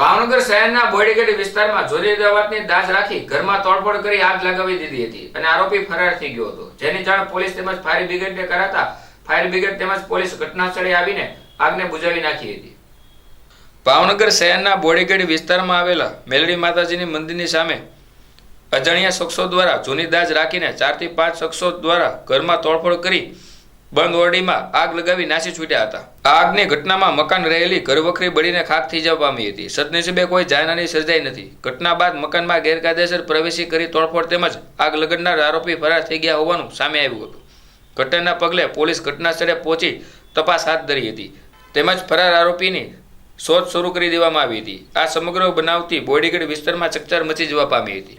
ભાવનગર શહેરના બોડીગઢ વિસ્તારમાં ચોરી દવાતની દાજ રાખી ઘરમાં તોડફોડ કરી આગ લગાવી દીધી હતી અને આરોપી ફરાર થઈ ગયો હતો. જેની જાણ પોલીસ તેમજ ફાયર બ્રિગેડને કરાતા ફાયર બ્રિગેડ તેમજ પોલીસ ઘટનાસ્થળે આવીને આગને બુજાવી નાખી હતી. ભાવનગર શહેરના બોડીગઢ વિસ્તારમાં આવેલા મેલડી માતાજીની મંદિરની સામે અજાણ્યા શખ્સો દ્વારા જૂની દાજ રાખીને ચારથી પાંચ શખ્સો દ્વારા ઘરમાં તોડફોડ કરી બંધ ઓરડીમાં આગ લગાવી નાસી છૂટ્યા હતા. આ આગની ઘટનામાં મકાન રહેલી ઘરવખરી બળીને ખાક થઈ જવા પામી હતી. સદનસીબે કોઈ જાનહાની સર્જાઈ નથી. ઘટના બાદ મકાનમાં ગેરકાયદેસર પ્રવેશી કરી તોડફોડ તેમજ આગ લગડનાર આરોપી ફરાર થઈ ગયા હોવાનું સામે આવ્યું હતું. ઘટનાના પગલે પોલીસ ઘટના સ્થળે પહોંચી તપાસ હાથ ધરી હતી. તેમજ ફરાર આરોપીની શોધ શરૂ કરી દેવામાં આવી હતી. આ સમગ્ર બનાવથી બોડીગઢ વિસ્તારમાં ચકચાર મચી જવા પામી હતી.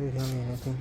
મારી સામે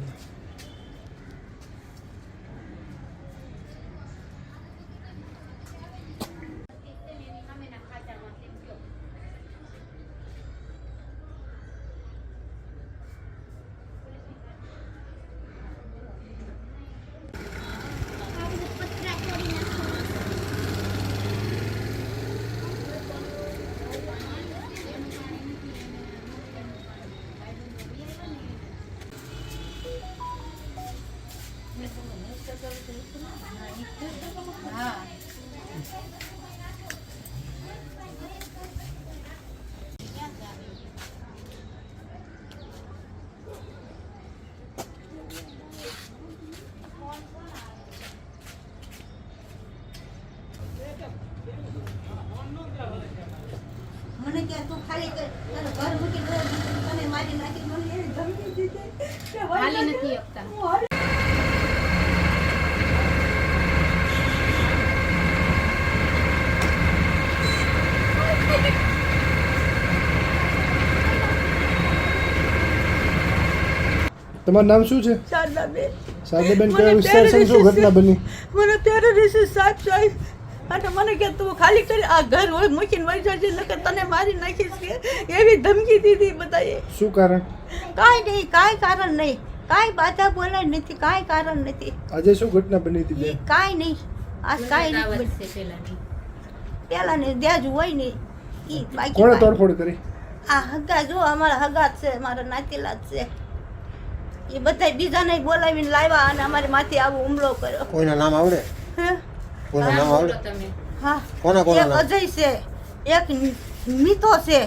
મને કે તું ખાલી તારું ઘર મૂકી દે તને મારી નાખી મને દીધી કે નથી શકતા. હું હાલી તમારું નામ શું છે? શારદાબેન. શારદાબેન કયા વિસ્તાર છે શું ઘટના બની? મને terrorist સાહેબ સાહેબ. અને મને કે તું ખાલી કરી આ ઘર હોય મૂકીને વહી જજે નકર તને મારી નાખીશ કે? એવી ધમકી દીધી બધાએ. શું કારણ? કાંઈ નહીં કાંઈ કારણ નહીં. કાંઈ બાધા બોલાય નથી કાંઈ કારણ નથી. આજે શું ઘટના બની હતી કાંઈ નહીં. આ કાંઈ નહીં. પેલા ને દ્યાજ હોય નહીં એ બાકી કોણે તોડફોડ કરી? આ હગા જો અમારા હગા છે મારા નાતીલા જ છે. એ બધા બીજાને બોલાવીને લાવ્યા અને અમારી માથે આવો હુમલો કર્યો. કોઈના નામ આવડે? કોઈના નામ આવડે? હા કોના કોના એક નામ? અજય છે એક મિતો છે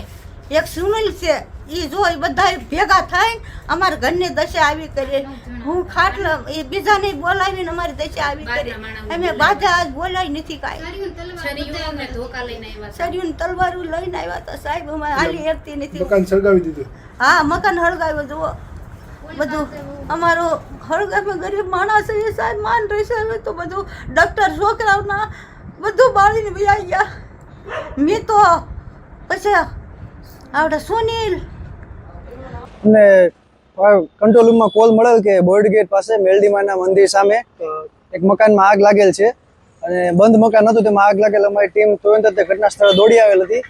એક સુનિલ છે. એ જો એ બધા ભેગા થઈને અમારા ઘરની દશા આવી કરી. હું ખાટલા એ બીજાને બોલાવીને અમારી દશા આવી કરી. અમે બાધા આજ બોલાય નથી કાંઈ. સરિયું તલવારું લઈને આવ્યા હતા. સાહેબ અમારે હાલી હેરતી નથી. મકાન સળગાવી દીધું? હા મકાન હળગાવ્યો જુઓ. બધું અમારો હળગામાં ગરીબ માણસ એ સાહેબ માન રહેશે તો બધું ડૉક્ટર છોકરાઓના બધું બાળીને વયા ગયા. મેં તો પછી આવડે સુનિલ. ને કંટ્રોલ રૂમમાં કોલ મળેલ કે બોર્ડ ગેટ પાસે મેલડીમાના મંદિર સામે એક મકાનમાં આગ લાગેલ છે. અને બંધ મકાન હતું તેમાં આગ લાગેલ. અમારી ટીમ તુરંત જ ઘટના સ્થળે દોડી આવેલ હતી.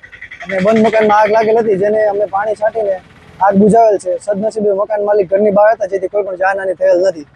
અને બંધ મકાનમાં આગ લાગેલ હતી, જેને અમે પાણી છાંટીને આગ બુઝાવેલ છે. સદનસીબે મકાન માલિક ઘરની બહાર હતા, જેથી કોઈ પણ જાનહાની થયેલ નથી.